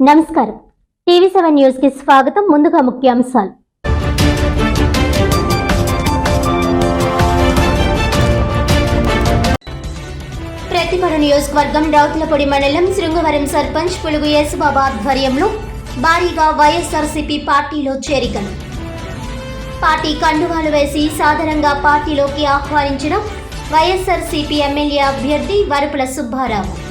నమస్కారం. TV seven న్యూస్కి స్వాగతం. ముందుగా ముఖ్యాంశాలు. ప్రతిపడ నియోజకవర్గం రౌతులపొడి మండలం శృంగవరం సర్పంచ్ పులుగు యేసుబాబా ఆధ్వర్యంలో భారీగా వైఎస్ఆర్సీపీ పార్టీలో చేరికలు. పార్టీ కండువాలు వేసి సాధారణంగా పార్టీలోకి ఆహ్వానించిన వైఎస్ఆర్సీపీ ఎమ్మెల్యే అభ్యర్థి వరుపుల సుబ్బారావు.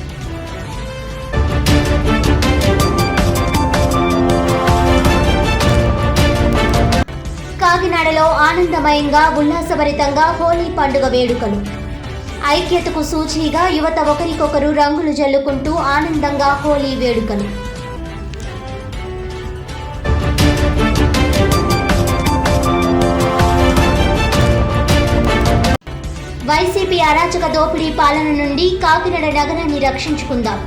ఆనందమయంగా ఉల్లాసభరితంగా హోలీ పండుగ వేడుకలు. ఐక్యతకు సూచీగా యువత ఒకరికొకరు రంగులు జల్లుకుంటూ ఆనందంగా హోలీ వేడుకలు. వైసీపీ అరాచక దోపిడీ పాలన నుండి కాకినాడ నగరాన్ని రక్షించుకుందాం.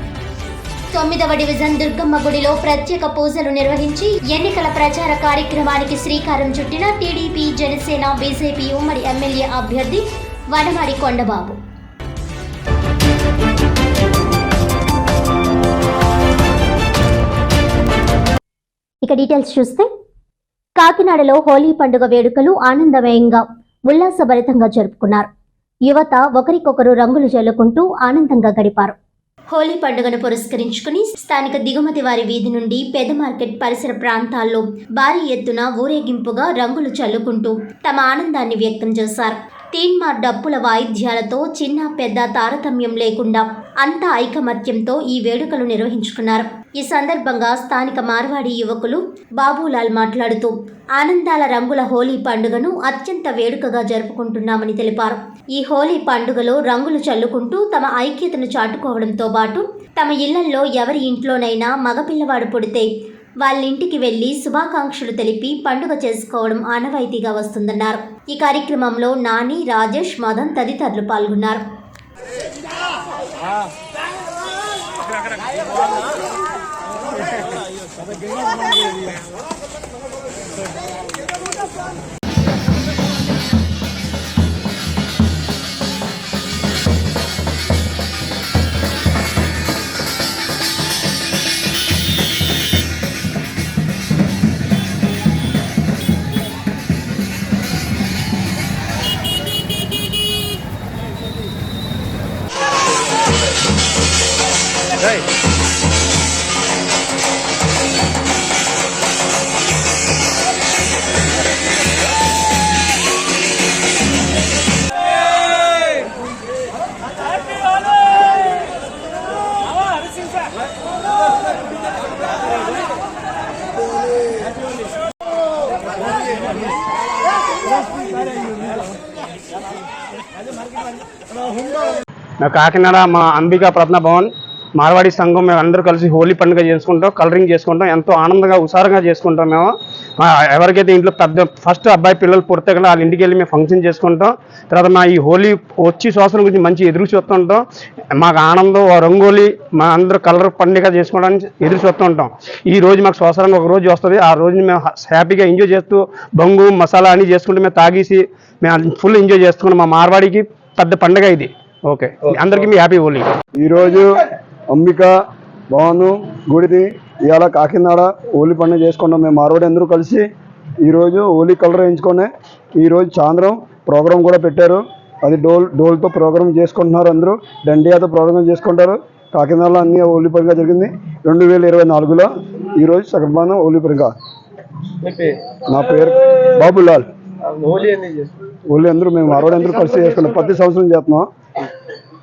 తొమ్మిదవ డివిజన్ దుర్గమ్మ గుడిలో ప్రత్యేక పూజలు నిర్వహించి ఎన్నికల ప్రచార కార్యక్రమానికి శ్రీకారం చుట్టిన టీడీపీ జనసేన బీజేపీ ఉమ్మడి ఎమ్మెల్యే అభ్యర్థి వనమాడి కొండబాబు. ఇక డీటెయిల్స్ చూస్తే కాకినాడలో హోలీ పండుగ వేడుకలు ఆనందమయంగా ఉల్లాసభరితంగా జరుపుకున్నారు. యువత ఒకరికొకరు రంగులు జల్లుకుంటూ ఆనందంగా గడిపారు. హోలీ పండుగను పురస్కరించుకుని స్థానిక దిగుమతి వారి వీధి నుండి పెద్ద మార్కెట్ పరిసర ప్రాంతాల్లో భారీ ఎత్తున ఊరేగింపుగా రంగులు చల్లుకుంటూ తమ ఆనందాన్ని వ్యక్తం చేశారు. తీన్మార్ డప్పుల వాయిద్యాలతో చిన్న పెద్ద తారతమ్యం లేకుండా అంతా ఐకమత్యంతో ఈ వేడుకలు నిర్వహించుకున్నారు. ఈ సందర్భంగా స్థానిక మార్వాడి యువకులు బాబులాల్ మాట్లాడుతూ ఆనందాల రంగుల హోలీ పండుగను అత్యంత వేడుకగా జరుపుకుంటున్నామని తెలిపారు. ఈ హోలీ పండుగలో రంగులు చల్లుకుంటూ తమ ఐక్యతను చాటుకోవడంతో పాటు తమ ఇళ్ళల్లో ఎవరి ఇంట్లోనైనా మగపిల్లవాడు పుడితే వాళ్ళ ఇంటికి వెళ్ళి శుభాకాంక్షలు తెలిపి పండుగ చేసుకోవడం ఆనవాయితీగా వస్తుందన్నారు. ఈ కార్యక్రమంలో నాని రాజేష్ మదన్ తదితరులు పాల్గొన్నారు. నా కాకినాడ మా అంబికా ప్రత్న భవన్ మార్వాడి సంఘం మేము అందరూ కలిసి హోలీ పండుగ చేసుకుంటాం కలరింగ్ చేసుకుంటాం ఎంతో ఆనందంగా ఉసారంగా చేసుకుంటాం మేము. ఎవరికైతే ఇంట్లో పెద్ద ఫస్ట్ అబ్బాయి పిల్లలు పుడితే కదా వాళ్ళ ఇంటికి వెళ్ళి మేము ఫంక్షన్ చేసుకుంటాం. తర్వాత మా ఈ హోలీ వచ్చి సంవత్సరం గురించి మంచి ఎదురు చూస్తుంటాం. మాకు ఆనందం రంగోలీ మా అందరూ కలర్ పండుగ చేసుకోవడానికి ఎదురు చూస్తుంటాం. ఈ రోజు మాకు సంవత్సరానికి ఒక రోజు వస్తుంది. ఆ రోజుని మేము హ్యాపీగా ఎంజాయ్ చేస్తూ బొంగు మసాలా అని చేసుకుంటూ మేము తాగేసి మేము ఫుల్ ఎంజాయ్ చేసుకున్నాం మా మార్వాడికి పెద్ద పండుగ ఇది. ఓకే. అందరికీ మీ హ్యాపీ హోలీ. ఈరోజు అంబిక భవను గుడిది ఇవాళ కాకినాడ హోలీ పండుగ చేసుకున్నాం మేము మార్వాడి అందరూ కలిసి ఈరోజు హోలీ కలర్ వేయించుకొని ఈరోజు సాయంత్రం ప్రోగ్రాం కూడా పెట్టారు. అది డోల్ డోల్తో ప్రోగ్రాం చేసుకుంటున్నారు అందరూ. దండియాతో ప్రోగ్రాం చేసుకుంటారు. కాకినాడలో అన్ని హోలీ పండుగ జరిగింది. రెండు వేల ఇరవై నాలుగులో ఈరోజు సగభాగం హోలీ పండుగ. నా పేరు బాబులాల్. హోలీ అందరూ మేము మార్వాడి అందరూ కలిసి చేసుకున్నాం. ప్రతి సంవత్సరం చేస్తున్నాం.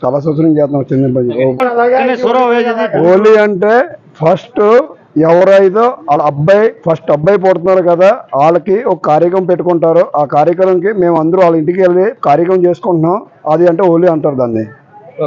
చాలా సంవత్సరం చేస్తున్నాం. చిన్న హోలీ అంటే ఫస్ట్ ఎవరైతే వాళ్ళ అబ్బాయి ఫస్ట్ అబ్బాయి పుడుతున్నారు కదా వాళ్ళకి ఒక కార్యక్రమం పెట్టుకుంటారు. ఆ కార్యక్రమంకి మేము అందరూ వాళ్ళ ఇంటికి వెళ్ళి కార్యక్రమం చేసుకుంటున్నాం. అది అంటే హోలీ అంటారు దాన్ని.